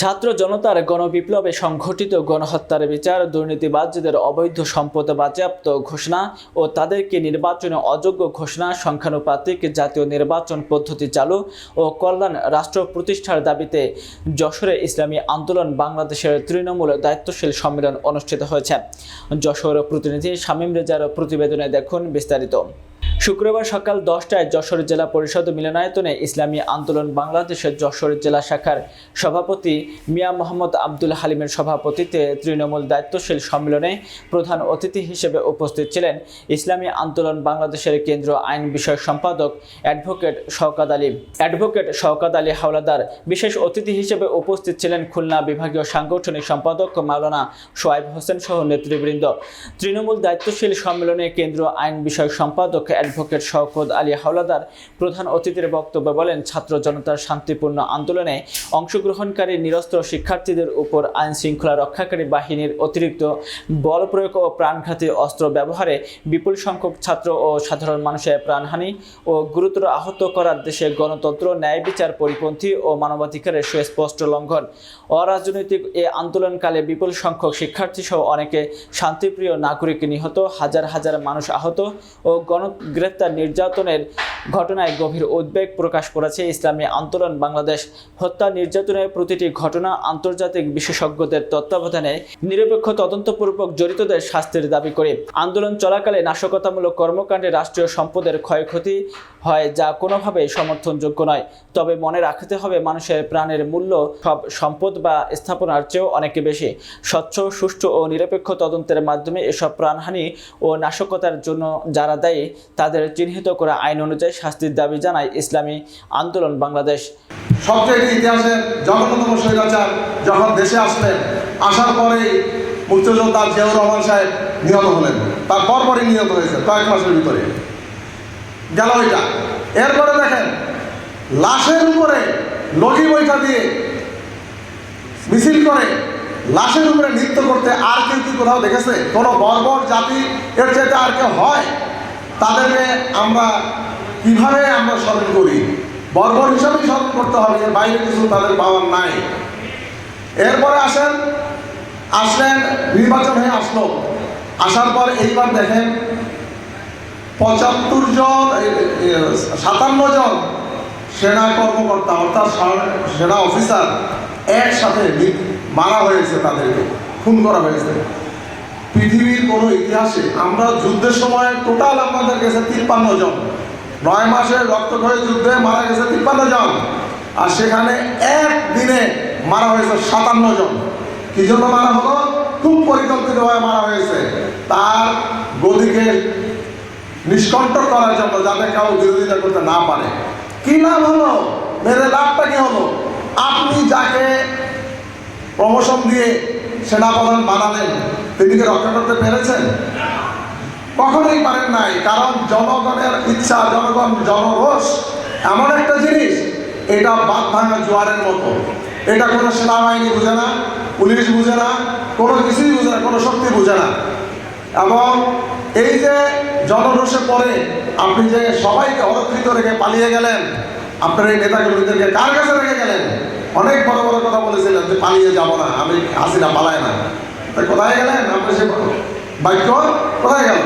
ছাত্র জনতার গণবিপ্লবে সংঘটিত গণহত্যার বিচার, দুর্নীতিবাজদের অবৈধ সম্পদ বাজেয়াপ্ত ঘোষণা ও তাদেরকে নির্বাচনে অযোগ্য ঘোষণা, সংখ্যানুপাতিক জাতীয় নির্বাচন পদ্ধতি চালু ও কল্যাণ রাষ্ট্র প্রতিষ্ঠার দাবিতে যশোরে ইসলামী আন্দোলন বাংলাদেশের তৃণমূল দায়িত্বশীল সম্মেলন অনুষ্ঠিত হয়েছে। যশোর প্রতিনিধি শামীম রেজার প্রতিবেদনে দেখুন বিস্তারিত। শুক্রবার সকাল দশটায় যশোর জেলা পরিষদ মিলনায়তনে ইসলামী আন্দোলন বাংলাদেশের যশোর জেলা শাখার সভাপতি মিয়া মোহাম্মদ আব্দুল হালিমের সভাপতিত্বে তৃণমূল দায়িত্বশীল সম্মেলনে প্রধান অতিথি হিসেবে উপস্থিত ছিলেন ইসলামী আন্দোলন বাংলাদেশের কেন্দ্র আইন বিষয়ক সম্পাদক অ্যাডভোকেট শওকাত আলী। অ্যাডভোকেট শওকাত আলী হাওলাদার বিশেষ অতিথি হিসেবে উপস্থিত ছিলেন খুলনা বিভাগীয় সাংগঠনিক সম্পাদক মাওলানা সোয়াইব হোসেন সহ নেতৃবৃন্দ। তৃণমূল দায়িত্বশীল সম্মেলনে কেন্দ্র আইন বিষয়ক সম্পাদক শওকত আলী হাওলাদার প্রধান অতিথির বক্তব্যে বলেন, ছাত্র জনতার শান্তিপূর্ণ আন্দোলনে অংশগ্রহণকারী নিরস্ত্র শিক্ষার্থীদের উপর আইন শৃঙ্খলা রক্ষাকারী বাহিনীর অতিরিক্ত বল প্রয়োগ ও প্রাণঘাতী অস্ত্র ব্যবহারে বিপুল সংখ্যক ছাত্র ও সাধারণ মানুষের প্রাণহানি ও গুরুতর আহত করার দেশে গণতন্ত্র, ন্যায় বিচার পরিপন্থী ও মানবাধিকারের সুস্পষ্ট লঙ্ঘন। অরাজনৈতিক এ আন্দোলনকালে বিপুল সংখ্যক শিক্ষার্থী সহ অনেকে শান্তিপ্রিয় নাগরিক নিহত, হাজার হাজার মানুষ আহত ও গণগ্রেপ্তার নির্যাতনের ঘটনায় গভীর উদ্বেগ প্রকাশ করেছে ইসলামী আন্দোলন বাংলাদেশ। হত্যা, নির্যাতনের প্রতিটি ঘটনা আন্তর্জাতিক বিশেষজ্ঞদের তত্ত্বাবধানে নিরপেক্ষ তদন্তপূর্বক জড়িতদের শাস্তির দাবি করে। আন্দোলন চলাকালে নাশকতামূলক কর্মকাণ্ডে রাষ্ট্রীয় সম্পদের ক্ষয়ক্ষতি হয় যা কোনোভাবেই সমর্থনযোগ্য নয়। তবে মনে রাখতে হবে, মানুষের প্রাণের মূল্য সব সম্পদ বা স্থাপনার চেয়েও অনেক বেশি। স্বচ্ছ, সুষ্ঠু ও নিরপেক্ষ তদন্তের মাধ্যমে এসব প্রাণহানি ও নাশকতার জন্য যারা দায়ী তাদের চিহ্নিত করা আইন অনুযায়ী শাস্তির দাবি জানায় ইসলামী আন্দোলন বাংলাদেশ। সবচেয়ে ইতিহাসের জঘন্যতম স্বৈরাচার যখন দেশে আসলেন, আসার পরেই মুক্তিযোদ্ধা জিয়াউর রহমান সাহেব নিহত হলেন। তার পরপরই নিহত হয়েছে, কয়েক মাসের ভিতরে। গেল ওইটা। এরপরে দেখেন, লাশের উপরে লটি বৈঠা দিয়ে মিছিল করে লাশের উপরে নৃত্য করতে আর কেউ কি কোথাও দেখেছে? কোনো বর্বর জাতি এর চাইতে আর কেউ হয়? তাদেরকে আমরা কীভাবে আমরা স্মরণ করি? বর্বর হিসাবেই স্মরণ করতে হবে, এর বাইরে কিছু তাদের পাওয়ার নাই। এরপরে আসেন, আসলেন, নির্বাচন হয়ে আসলো। আসার পর এইবার দেখেন, পঁচাত্তর জন সাতান্ন জন সেনা কর্মকর্তা, অর্থাৎ সেনা অফিসার একসাথে মারা হয়েছে তাদেরকে, খুন করা হয়েছে। পৃথিবীর কোনো ইতিহাসে আমরা যুদ্ধের সময় টোটাল আমাদের গেছে তিপ্পান্ন জন। নয় মাসে রক্তক্ষয়ী যুদ্ধে মারা গেছে তিপ্পান্ন জন। আর সেখানে একদিনে মারা হয়েছে সাতান্ন জন। কি জন্য মারা হলো? খুব পরিকল্পিতভাবে মারা হয়েছে। তার গদিকে নিষ্কণ্টক করার জন্য যাতে কাউ বিরোধিতা করতে না পারে। কি লাভ হলো? মেরে লাভটা কি হলো? আপনি যাকে প্রমোশন দিয়ে সেনাপ্রধান বানালেন। তিনি কি রক্ষা করতে পেরেছেন? কখনোই পারেন নাই, কারণ জনগণের ইচ্ছা, জনগণ, জনরোষ এমন একটা জিনিস, এটা বাদ ভাঙা জোয়ারের মতো। এটা কোনো সেনাবাহিনী বুঝে না, পুলিশ বুঝে না, কোনো কিছুই বুঝে না, কোনো শক্তি বুঝে না। এবং এই যে জনরোষে পরে আপনি যে সবাইকে অরক্ষিত রেখে পালিয়ে গেলেন আপনার এই নেতাগুলিদেরকে কার কাছে রেখে গেলেন? অনেক বড় বড় কথা বলেছিলেন যে পালিয়ে যাব না, আমি হাসিনা পালায় না। কোথায় গেলেন? আপনি সে বাক্য কোথায় গেল